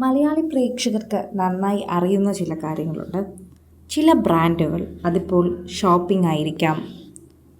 മലയാളി പ്രേക്ഷകർക്ക് നന്നായി അറിയുന്ന ചില കാര്യങ്ങളുണ്ട്. ചില ബ്രാൻഡുകൾ അതിപ്പോൾ ഷോപ്പിംഗ് ആയിരിക്കാം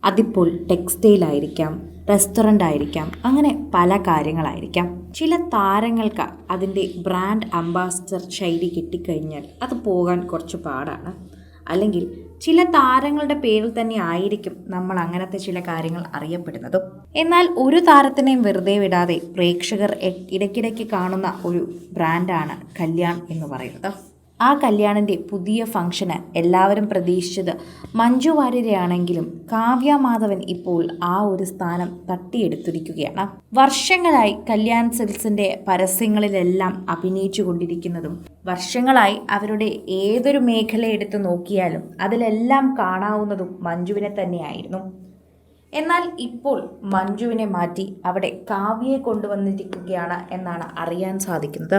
അതിപ്പോൾ ടെക്സ്റ്റൈൽ ആയിരിക്കാം റെസ്റ്റോറന്റ് ആയിരിക്കാം അങ്ങനെ പല കാര്യങ്ങളായിരിക്കാം. ചില താരങ്ങൾക്ക് അതിന്റെ ബ്രാൻഡ് അംബാസിഡർ ശൈലി കിട്ടിക്കഴിഞ്ഞാൽ അത് പോകാൻ കുറച്ച് പാടാണ്. അല്ലെങ്കിൽ ചില താരങ്ങളുടെ പേരിൽ തന്നെ ആയിരിക്കും നമ്മൾ അങ്ങനത്തെ ചില കാര്യങ്ങൾ അറിയപ്പെടുന്നതും. എന്നാൽ ഒരു താരത്തിനെയും വെറുതെ വിടാതെ പ്രേക്ഷകർ ഇടയ്ക്കിടയ്ക്ക് കാണുന്ന ഒരു ബ്രാൻഡാണ് കല്യാൺ എന്ന് പറയുന്നത്. ആ കല്യാണിന്റെ പുതിയ ഫംഗ്ഷന് എല്ലാവരും പ്രതീക്ഷിച്ചത് മഞ്ജു വാര്യരെയാണെങ്കിലും കാവ്യ മാധവൻ ഇപ്പോൾ ആ ഒരു സ്ഥാനം തട്ടിയെടുത്തിരിക്കുകയാണ്. വർഷങ്ങളായി കല്യാൺ സിൽസിന്റെ പരസ്യങ്ങളിലെല്ലാം അഭിനയിച്ചു കൊണ്ടിരിക്കുന്നതും വർഷങ്ങളായി അവരുടെ ഏതൊരു മേഖല എടുത്തു നോക്കിയാലും അതിലെല്ലാം കാണാവുന്നതും മഞ്ജുവിനെ തന്നെയായിരുന്നു. എന്നാൽ ഇപ്പോൾ മഞ്ജുവിനെ മാറ്റി അവിടെ കാവ്യയെ കൊണ്ടുവന്നിരിക്കുകയാണ് എന്നാണ് അറിയാൻ സാധിക്കുന്നത്.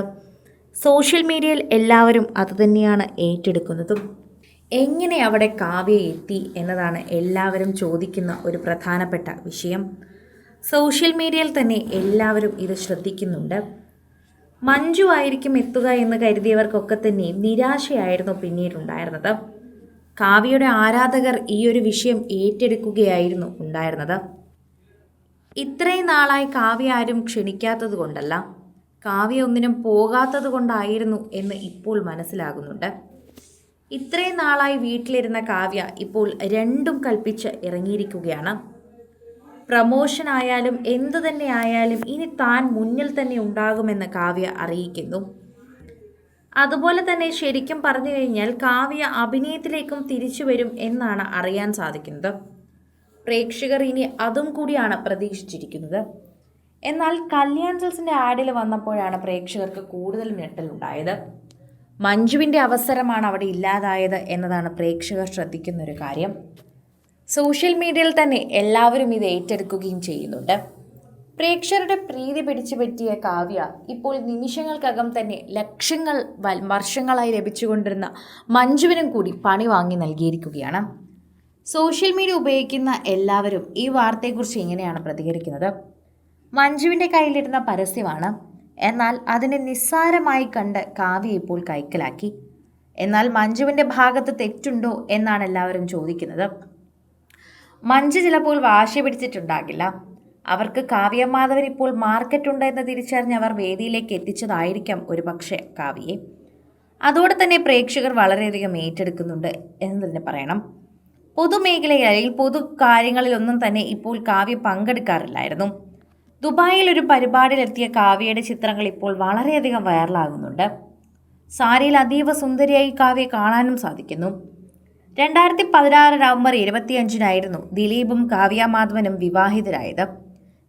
സോഷ്യൽ മീഡിയയിൽ എല്ലാവരും അതുതന്നെയാണ് ഏറ്റെടുക്കുന്നതും. എങ്ങനെ അവിടെ കാവ്യ എത്തി എന്നതാണ് എല്ലാവരും ചോദിക്കുന്ന ഒരു പ്രധാനപ്പെട്ട വിഷയം. സോഷ്യൽ മീഡിയയിൽ തന്നെ എല്ലാവരും ഇത് ശ്രദ്ധിക്കുന്നുണ്ട്. മഞ്ജു ആയിരിക്കും എത്തുക എന്ന് കരുതിയവർക്കൊക്കെ തന്നെയും നിരാശയായിരുന്നു പിന്നീടുണ്ടായിരുന്നത് കാവ്യയുടെ ആരാധകർ ഈ ഒരു വിഷയം ഏറ്റെടുക്കുകയായിരുന്നു ഉണ്ടായിരുന്നത്. ഇത്രയും നാളായി കാവ്യ ആരും ക്ഷണിക്കാത്തത് കൊണ്ടല്ല. കാവ്യ ഒന്നിനും പോകാത്തത് കൊണ്ടായിരുന്നു എന്ന് ഇപ്പോൾ മനസ്സിലാകുന്നുണ്ട്. ഇത്രയും നാളായി വീട്ടിലിരുന്ന കാവ്യ ഇപ്പോൾ രണ്ടും കൽപ്പിച്ച് ഇറങ്ങിയിരിക്കുകയാണ്. പ്രമോഷൻ ആയാലും എന്തു തന്നെ ആയാലും ഇനി താൻ മുന്നിൽ തന്നെ ഉണ്ടാകുമെന്ന് കാവ്യ അറിയിക്കുന്നു. അതുപോലെ തന്നെ ശരിക്കും പറഞ്ഞു കഴിഞ്ഞാൽ കാവ്യ അഭിനയത്തിലേക്കും തിരിച്ചു വരും എന്നാണ് അറിയാൻ സാധിക്കുന്നത്. പ്രേക്ഷകർ ഇനി അതും കൂടിയാണ് പ്രതീക്ഷിച്ചിരിക്കുന്നത്. എന്നാൽ കല്യാൺ സിൽസിന്റെ ആഡിൽ വന്നപ്പോഴാണ് പ്രേക്ഷകർക്ക് കൂടുതൽ ഞെട്ടലുണ്ടായത് മഞ്ജുവിന്റെ അവസരമാണ് അവിടെ ഇല്ലാതായത് എന്നതാണ് പ്രേക്ഷകർ ശ്രദ്ധിക്കുന്ന ഒരു കാര്യം. സോഷ്യൽ മീഡിയയിൽ തന്നെ എല്ലാവരും ഇത് ഏറ്റെടുക്കുകയും ചെയ്യുന്നുണ്ട്. പ്രേക്ഷകരുടെ പ്രീതി പിടിച്ചു പറ്റിയ കാവ്യ ഇപ്പോൾ നിമിഷങ്ങൾക്കകം തന്നെ ലക്ഷങ്ങൾ വർഷങ്ങളായി ലഭിച്ചുകൊണ്ടിരുന്ന മഞ്ജുവിനും കൂടി പണി വാങ്ങി നൽകിയിരിക്കുകയാണ്. സോഷ്യൽ മീഡിയ ഉപയോഗിക്കുന്ന എല്ലാവരും ഈ വാർത്തയെക്കുറിച്ച് എങ്ങനെയാണ് പ്രതികരിക്കുന്നത്? മഞ്ജുവിന്റെ കയ്യിലിരുന്ന പരസ്യമാണ്. എന്നാൽ അതിനെ നിസ്സാരമായി കണ്ട് കാവ്യ ഇപ്പോൾ കൈക്കലാക്കി. എന്നാൽ മഞ്ജുവിന്റെ ഭാഗത്ത് തെറ്റുണ്ടോ എന്നാണ് എല്ലാവരും ചോദിക്കുന്നത്. മഞ്ജു ചിലപ്പോൾ വാശി പിടിച്ചിട്ടുണ്ടാകില്ല. അവർക്ക് കാവ്യമാധവൻ ഇപ്പോൾ മാർക്കറ്റ് ഉണ്ട് എന്ന് തിരിച്ചറിഞ്ഞ് അവർ വേദിയിലേക്ക് എത്തിച്ചതായിരിക്കാം ഒരു പക്ഷേ കാവ്യയെ. അതോടെ തന്നെ പ്രേക്ഷകർ വളരെയധികം ഏറ്റെടുക്കുന്നുണ്ട് എന്ന് തന്നെ പറയണം. പൊതുമേഖലയിൽ അല്ലെങ്കിൽ പൊതു കാര്യങ്ങളിലൊന്നും തന്നെ ഇപ്പോൾ കാവ്യ പങ്കെടുക്കാറില്ലായിരുന്നു. ദുബായിൽ ഒരു പരിപാടിയിലെത്തിയ കാവ്യയുടെ ചിത്രങ്ങൾ ഇപ്പോൾ വളരെയധികം വൈറലാകുന്നുണ്ട്. സാരിയിൽ അതീവ സുന്ദരിയായി കാവ്യ കാണാനും സാധിക്കുന്നു. രണ്ടായിരത്തി പതിനാറ് നവംബർ ഇരുപത്തിയഞ്ചിനായിരുന്നു ദിലീപും കാവ്യ മാധവനും വിവാഹിതരായത്.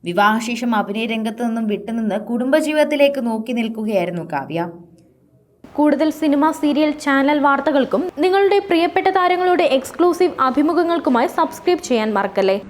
വിവാഹശേഷം അഭിനയ രംഗത്ത് നിന്നും വിട്ടുനിന്ന് കുടുംബജീവിതത്തിലേക്ക് നോക്കി നിൽക്കുകയായിരുന്നു കാവ്യ. കൂടുതൽ സിനിമ സീരിയൽ ചാനൽ വാർത്തകൾക്കും നിങ്ങളുടെ പ്രിയപ്പെട്ട താരങ്ങളുടെ എക്സ്ക്ലൂസീവ് അഭിമുഖങ്ങൾക്കുമായി സബ്സ്ക്രൈബ് ചെയ്യാൻ മറക്കല്ലേ?